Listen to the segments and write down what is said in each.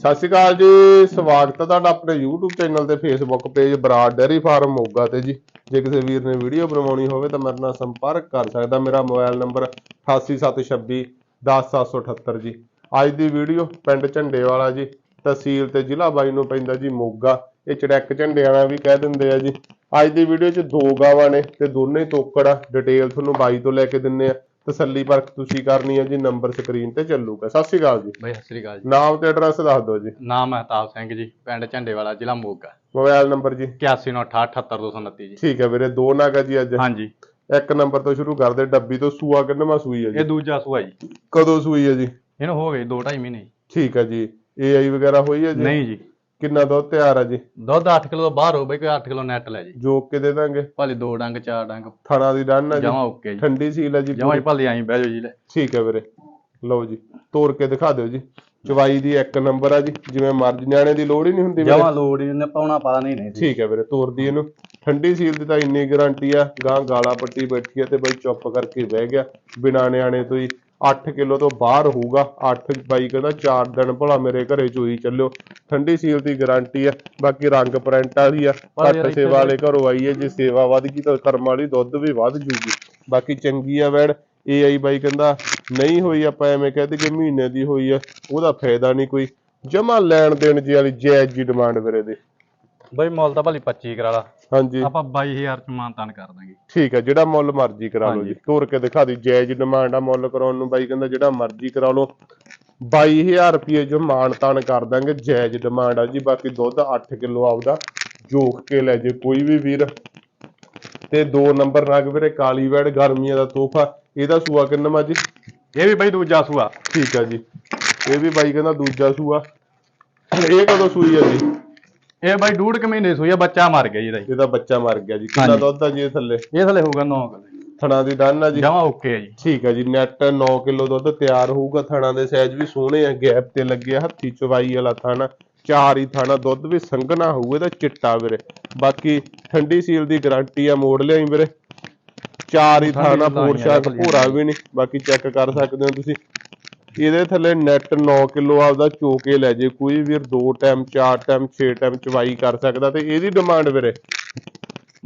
ਸਤਿ ਸ਼੍ਰੀ ਅਕਾਲ ਜੀ, ਸਵਾਗਤ ਹੈ ਤੁਹਾਡਾ ਆਪਣੇ YouTube ਚੈਨਲ ਤੇ Facebook page Brar dairy farm Moga ਤੇ ਜੀ। ਜੇ ਕਿਸੇ ਵੀਰ ਨੇ ਵੀਡੀਓ ਬਣਵਾਉਣੀ ਹੋਵੇ ਤਾਂ ਮੇਰੇ ਨਾਲ ਸੰਪਰਕ ਕਰ ਸਕਦਾ, ਮੇਰਾ ਮੋਬਾਈਲ ਨੰਬਰ 8876 10778 ਜੀ। ਅੱਜ ਦੀ ਵੀਡੀਓ ਪਿੰਡ ਝੰਡੇ ਵਾਲਾ ਜੀ, ਤਹਿਸੀਲ ਤੇ ਜ਼ਿਲ੍ਹਾ ਬਾਈ ਨੂੰ ਪੈਂਦਾ ਜੀ ਮੋਗਾ। ਇਹ ਚੜੈਕ ਝੰਡੇ ਵਾਲਾ ਵੀ ਕਹਿ ਦਿੰਦੇ ਆ ਜੀ। ਅੱਜ ਦੀ ਵੀਡੀਓ 'ਚ ਦੋ ਗਾਵਾਂ ਨੇ ਤੇ ਦੋਨੇ ਤੋਕੜ ਆ। ਡਿਟੇਲ ਤੁਹਾਨੂੰ ਬਾਈ ਤੋਂ ਲੈ ਕੇ ਦਿੰਨੇ ਆ। ਤਸੱਲੀ ਪਰਖ ਤੁਸੀਂ ਕਰਨੀ ਹੈ ਜੀ ਨੰਬਰ ਸਕਰੀਨ ਤੇ ਚੱਲੂਗਾ। ਸਤਿ ਸ਼੍ਰੀ ਅਕਾਲ ਜੀ। ਬਈ ਸਤਿ ਸ੍ਰੀ ਅਕਾਲ ਜੀ। ਨਾਮ ਤੇ ਐਡਰੈਸ ਦੱਸ ਦਿਓ ਜੀ। ਨਾਮ ਮਹਿਤਾਬ ਸਿੰਘ ਜੀ ਪਿੰਡ ਝੰਡੇ ਵਾਲਾ ਜ਼ਿਲ੍ਹਾ ਮੋਗਾ। ਮੋਬਾਈਲ ਨੰਬਰ ਜੀ। 8198878229 ਜੀ। ਠੀਕ ਹੈ ਵੀਰੇ ਦੋ ਨਾਗ ਜੀ ਅੱਜ। ਹਾਂਜੀ। ਇੱਕ ਨੰਬਰ ਤੋਂ ਸ਼ੁਰੂ ਕਰਦੇ ਡੱਬੀ ਤੋਂ ਸੂਆ ਕਿੰਨਵਾਂ ਸੂਈ ਹੈ ਇਹ ਜੀ ਦੂਜਾ ਸੂਆ ਜੀ। ਕਦੋਂ ਸੂਈ ਹੈ ਜੀ? ਇਹਨੂੰ ਹੋ ਗਏ 2.5 ਮਹੀਨੇ ਜੀ। ਠੀਕ ਹੈ ਜੀ। ਏਆਈ ਵਗੈਰਾ ਹੋਈ ਹੈ ਜੀ? ਨਹੀਂ ਜੀ। ਕਿੰਨਾ ਦੁੱਧ ਤਿਆਰ ਆ ਜੀ? ਦੁੱਧ 8 ਕਿਲੋ ਤੋਂ ਬਾਹਰ ਹੋ ਬਈ ਕੋਈ 8 ਕਿਲੋ ਨੈਟ ਲੈ ਜੀ। ਜੋਕ ਕੇ ਦੇ ਦਾਂਗੇ ਭਾਲੇ ਦੋ ਡੰਗ ਚਾਰ ਡੰਗ। ਥਾਣਾ ਦੀ ਡਨ ਆ ਜੀ? ਜਮਾ ਓਕੇ ਜੀ। ਠੰਡੀ ਸੀਲ ਹੈ ਜੀ ਜਮਾ ਹੀ ਭਾਲੇ ਆਈ ਬਹਿ ਜਾਓ ਜੀ ਲੈ। ਠੀਕ ਹੈ ਵੀਰੇ। ਲਓ ਜੀ ਤੋੜ ਕੇ ਦਿਖਾ ਦਿਓ ਜੀ। ਚਵਾਈ ਦੀ ਇੱਕ ਨੰਬਰ ਆ ਜੀ। ਜਿਵੇਂ ਮਰਜ਼ੀ ਨਿਆਣੇ ਦੀ ਲੋੜ ਹੀ ਨਹੀਂ ਹੁੰਦੀ ਜਮਾ ਲੋੜ ਹੀ ਇਹਨੇ ਪਾਉਣਾ ਪਾ ਨਹੀਂ ਨਹੀਂ ਠੀਕ ਹੈ ਵੀਰੇ ਤੋਰਦੀ ਇਹਨੂੰ। ਠੰਡੀ ਸੀਲ ਦੀ ਤਾਂ ਇੰਨੀ ਗਾਰੰਟੀ ਆ ਗਾਂ ਗਾਲਾ ਪੱਟੀ ਬੈਠੀ ਆ ਤੇ ਬਈ ਚੁੱਪ ਕਰਕੇ ਬਹਿ ਗਿਆ। ਬਿਨਾ ਨਿਆਣੇ ਤੋਂ ਹੀ 8 ਕਿਲੋ ਤੋਂ ਬਾਹਰ ਹੋਊਗਾ। 8 ਬਾਈ ਕਹਿੰਦਾ 4 ਦਿਨ ਭਲਾ ਮੇਰੇ ਘਰੇ ਚੋਈ ਚੱਲਿਓ। ਠੰਡੀ ਸੀਲ ਦੀ ਗਾਰੰਟੀ ਆ ਬਾਕੀ ਰੰਗ ਪ੍ਰਿੰਟ ਵਾਲੀ ਆ। ਘੱਟ ਸੇਵਾ ਵਾਲੇ ਘਰੋਂ ਆਈ ਹੈ ਜੇ ਸੇਵਾ ਵਧ ਗਈ ਤਾਂ ਕਰਮ ਵਾਲੀ ਦੁੱਧ ਵੀ ਵੱਧ ਜੂਗੀ। ਬਾਕੀ ਚੰਗੀ ਆ ਵੈੜ। ਏਆਈ ਬਾਈ ਕਹਿੰਦਾ ਨਹੀਂ ਹੋਈ ਆਪਾਂ ਐਵੇਂ ਕਹਿ ਕਿ ਮਹੀਨੇ ਦੀ ਹੋਈ ਆ ਉਹਦਾ ਫਾਇਦਾ ਨਹੀਂ ਕੋਈ। ਜਮਾ ਲੈਣ ਦੇਣ ਜੀ ਵਾਲੀ ਜਾਇਜ਼ ਜੀ ਡਿਮਾਂਡ ਵੀਰੇ ਦੇ। ਬਈ ਮੁੱਲ ਤਾਂ ਭਾਲੀ 25 ਕਰਾ ਲਾ। ਹਾਂਜੀ। ਆਪਾਂ 22000 ਚ ਮਾਨਤਾਨ ਕਰ ਦਾਂਗੇ। ਠੀਕ ਹੈ ਜਿਹੜਾ ਮੁੱਲ ਮਰਜ਼ੀ ਕਰਾ ਲਓ ਜੀ। ਤੋਰ ਕੇ ਦਿਖਾ ਦੀ ਜਾਇਜ਼ ਡਿਮਾਂਡ ਆ ਮੁੱਲ ਕਰਾਉਣ ਨੂੰ। ਬਾਈ ਕਹਿੰਦਾ ਜਿਹੜਾ ਮਰਜ਼ੀ ਕਰਾ ਲਓ। 22000 ਰੁਪਏ ਜੋ ਮਾਣ ਤਾਣ ਕਰ ਦਾਂਗੇ ਜਾਇਜ਼ ਡਿਮਾਂਡ ਆ ਜੀ। ਬਾਕੀ ਦੁੱਧ 8 ਕਿਲੋ ਆਉਦਾ ਜੋਖ ਕੇ ਲੈ ਜੇ ਕੋਈ ਵੀ ਵੀਰ। ਤੇ ਦੋ ਨੰਬਰ ਨਗ ਵੀਰੇ ਕਾਲੀ ਵੈੜ ਗਰਮੀਆਂ ਦਾ ਤੋਹਫਾ। ਇਹਦਾ ਸੂਆ ਕਿੰਨਾ ਜੀ? ਇਹ ਵੀ ਬਈ ਦੂਜਾ ਸੂਆ। ਠੀਕ ਆ ਜੀ। ਇਹ ਵੀ ਬਾਈ ਕਹਿੰਦਾ ਦੂਜਾ ਸੂਆ। ਇਹ ਕਦੋਂ ਸੂਈ ਆ ਜੀ? ਇਹ ਬਈ ਡੂਢ ਕੁ ਮਹੀਨੇ ਸੂਈ ਆ ਬੱਚਾ ਮਰ ਗਿਆ ਜੀ ਇਹਦਾ ਜੀ। ਇਹਦਾ ਬੱਚਾ ਮਰ ਗਿਆ ਜੀ। ਕਿੰਨਾ ਹਾਂਜੀ। ਦੁੱਧ ਆ ਜੀ ਇਹ ਥੱਲੇ? ਇਹ ਥਲੇ ਹੋਊਗਾ 9 ਕਿਲੋ ਥਣਾ ਦੀ ਡਨ ਆ ਜੀ। ਜਮਾ ਓਕੇ ਹੈ ਜੀ। ਠੀਕ ਹੈ ਜੀ ਨੈਟ 9 ਕਿਲੋ ਦੁੱਧ ਤਿਆਰ ਹੋਊਗਾ। ਥਣਾ ਦੇ ਸਾਈਜ਼ ਵੀ ਸੋਹਣੇ ਆ ਗੈਪ ਤੇ ਲੱਗਿਆ ਹੱਥੀ ਚਵਾਈ ਵਾਲਾ ਥਾਣਾ। ਚਾਰ ਹੀ ਥਾਣਾ ਦੁੱਧ ਵੀ ਸੰਘਣਾ ਹੋਊ ਇਹਦਾ ਚਿੱਟਾ ਵੀਰੇ। ਬਾਕੀ ਠੰਡੀ ਸੀਲ ਦੀ ਗਾਰੰਟੀ ਆ ਮੋੜ ਲਿਆਈ ਵੀਰੇ। ਚਾਰ ਹੀ ਥਾਣਾ ਤਾਂ ਪੋਰ ਹੀ ਆ, ਸ਼ਾਕ ਭਲੀ ਭੂਰਾ ਵੀ ਨਹੀਂ। ਬਾਕੀ ਚੈੱਕ ਕਰ ਸਕਦੇ ਹੋ ਤੁਸੀਂ। ਇਹਦੇ ਥੱਲੇ ਨੈਟ 9 ਕਿਲੋ ਆਪਦਾ ਚੋਕੇ ਲੈ ਜੇ ਕੋਈ ਵੀਰ ਦੋ ਟਾਈਮ ਚਾਰ ਟਾਈਮ 6 ਟਾਈਮ ਚਵਾਈ ਕਰ ਸਕਦਾ ਤੇ ਇਹਦੀ ਡਿਮਾਂਡ ਵੀਰੇ।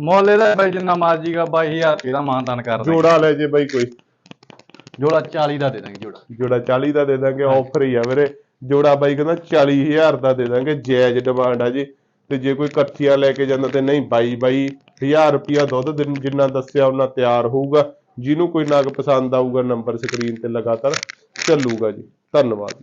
ਮੁੱਲ ਇਹਦਾ ਬਈ ਜਿੰਨਾ ਮਰਜ਼ੀ ਦਾ 22000 ਇਹਦਾ ਮਾਨਤਾਨ ਕਰ ਦਾਂਗੇ ਜੋੜਾ ਲੈ ਜੇ ਬਾਈ ਕੋਈ। ਜੋੜਾ 40 ਦਾ ਦੇ ਦਾਂਗੇ ਜੋੜਾ। ਜੋੜਾ 40 ਦਾ ਦੇ ਦਾਂਗੇ ਆਫਰ ਹੀ ਆ ਵੀਰੇ। ਜੋੜਾ ਬਾਈ ਕਹਿੰਦਾ 40000 ਦਾ ਦੇ ਦਾਂਗੇ ਜਾਇਜ਼ ਡਿਮਾਂਡ ਆ ਜੀ। ਤੇ ਜੇ ਕੋਈ ਕੱਚੀਆਂ ਲੈ ਕੇ ਜਾਂਦਾ ਤੇ ਨਹੀਂ ਬਾਈ ਬਾਈ 1000 ਰੁਪਿਆ ਦੁੱਧ ਜਿੰਨਾ ਦੱਸਿਆ ਉਹਨਾਂ ਤਿਆਰ ਹੋਊਗਾ। ਜਿਹਨੂੰ ਕੋਈ ਨਗ ਪਸੰਦ ਆਊਗਾ ਨੰਬਰ ਸਕਰੀਨ ਤੇ ਲਗਾਤਾਰ ਚੱਲੂਗਾ ਜੀ। ਧੰਨਵਾਦ।